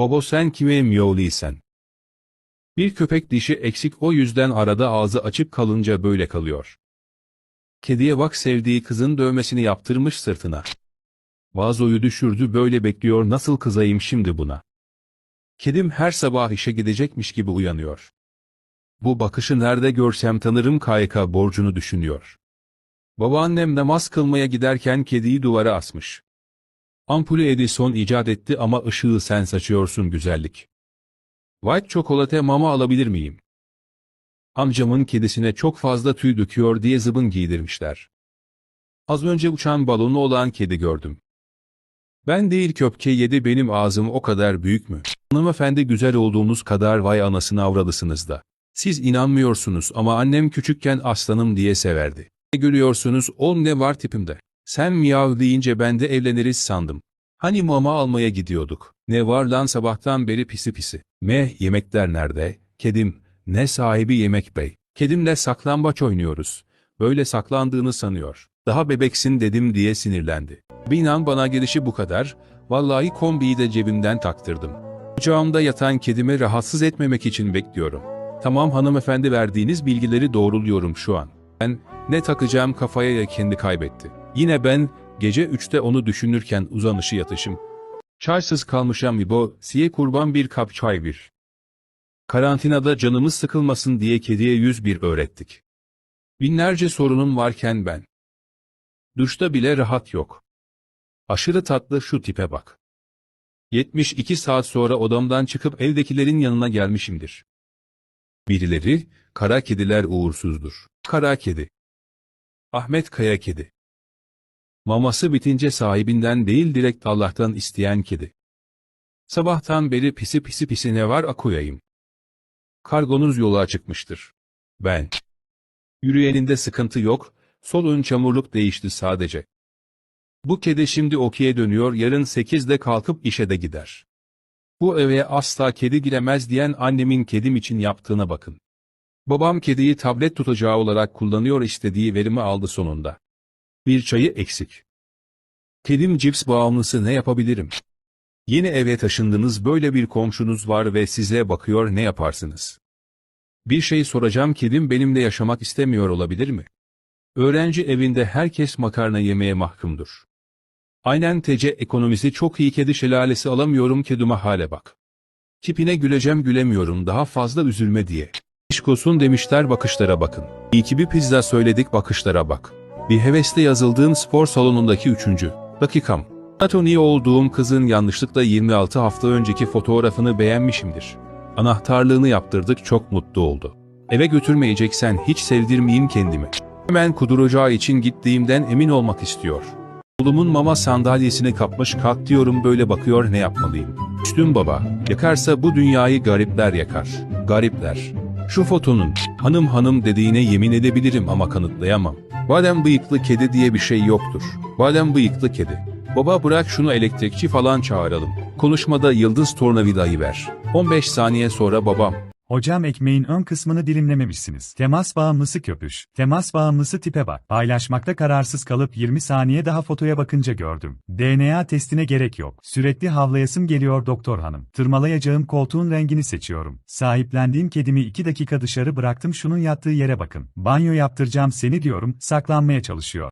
Baba sen kime miyavlıysen? Bir köpek dişi eksik o yüzden arada ağzı açık kalınca böyle kalıyor. Kediye bak sevdiği kızın dövmesini yaptırmış sırtına. Vazoyu düşürdü böyle bekliyor nasıl kızayım şimdi buna. Kedim her sabah işe gidecekmiş gibi uyanıyor. Bu bakışı nerede görsem tanırım KYK borcunu düşünüyor. Babaannem namaz kılmaya giderken kediyi duvara asmış. Ampulü Edison icat etti ama ışığı sen saçıyorsun güzellik. White çikolata mama alabilir miyim? Amcamın kedisine çok fazla tüy döküyor diye zıbın giydirmişler. Az önce uçan balonu olan kedi gördüm. Ben değil köpke yedi benim ağzım o kadar büyük mü? Hanımefendi güzel olduğunuz kadar vay anasını avradısınız da. Siz inanmıyorsunuz ama annem küçükken aslanım diye severdi. Ne görüyorsunuz o ne var tipimde. Sen miyav deyince ben de evleniriz sandım. Hani mama almaya gidiyorduk. Ne var lan sabahtan beri pisi pisi. Meh yemekler nerede? Kedim. Ne sahibi yemek bey. Kedimle saklambaç oynuyoruz. Böyle saklandığını sanıyor. Daha bebeksin dedim diye sinirlendi. Binan bana gelişi bu kadar. Vallahi kombiyi de cebimden taktırdım. Kucağımda yatan kedimi rahatsız etmemek için bekliyorum. Tamam hanımefendi verdiğiniz bilgileri doğruluyorum şu an. Ben ne takacağım kafaya ya kendi kaybetti. Yine ben gece 3'te onu düşünürken uzanışı yatışım. Çaysız kalmışam İbo, siye kurban bir kap çay bir. Karantinada canımız sıkılmasın diye kediye 101 öğrettik. Binlerce sorunum varken ben. Duşta bile rahat yok. Aşırı tatlı şu tipe bak. 72 saat sonra odamdan çıkıp evdekilerin yanına gelmişimdir. Birileri, kara kediler uğursuzdur. Kara kedi. Ahmet Kaya kedi. Maması bitince sahibinden değil direkt Allah'tan isteyen kedi. Sabahtan beri pisi pisi pisi ne var akuyayım. Kargonuz yola çıkmıştır. Ben. Yürüyeninde sıkıntı yok, sol ön çamurluk değişti sadece. Bu kedi şimdi okey'e dönüyor yarın 8'de kalkıp işe de gider. Bu eve asla kedi giremez diyen annemin kedim için yaptığına bakın. Babam kediyi tablet tutacağı olarak kullanıyor istediği verimi aldı sonunda. Bir çayı eksik. Kedim cips bağımlısı ne yapabilirim? Yeni eve taşındınız böyle bir komşunuz var ve size bakıyor ne yaparsınız? Bir şey soracağım kedim benimle yaşamak istemiyor olabilir mi? Öğrenci evinde herkes makarna yemeye mahkumdur. Aynen TC ekonomisi çok iyi kedi şelalesi alamıyorum kedime hale bak. Tipine güleceğim gülemiyorum daha fazla üzülme diye. İşkosun demişler bakışlara bakın. İyi ki bir pizza söyledik bakışlara bak. Bir hevesle yazıldığım spor salonundaki üçüncü dakikam. Atoni olduğum kızın yanlışlıkla 26 hafta önceki fotoğrafını beğenmişimdir. Anahtarlığını yaptırdık çok mutlu oldu. Eve götürmeyeceksen hiç sevdirmeyeyim kendimi. Hemen kuduracağı için gittiğimden emin olmak istiyor. Oğlumun mama sandalyesini kapmış kalk diyorum böyle bakıyor ne yapmalıyım. Üstün baba, yakarsa bu dünyayı garipler yakar. Garipler. Şu fotonun, hanım hanım dediğine yemin edebilirim ama kanıtlayamam. Badem bıyıklı kedi diye bir şey yoktur. Badem bıyıklı kedi. Baba bırak şunu elektrikçi falan çağıralım. Konuşmada yıldız tornavidayı ver. 15 saniye sonra babam. Hocam ekmeğin ön kısmını dilimlememişsiniz. Temas bağımlısı köpüş. Temas bağımlısı tipe bak. Paylaşmakta kararsız kalıp 20 saniye daha fotoya bakınca gördüm. DNA testine gerek yok. Sürekli havlayasım geliyor doktor hanım. Tırmalayacağım koltuğun rengini seçiyorum. Sahiplendiğim kedimi 2 dakika dışarı bıraktım şunun yattığı yere bakın. Banyo yaptıracağım seni diyorum, saklanmaya çalışıyor.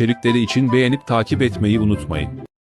İçerikleri için beğenip takip etmeyi unutmayın.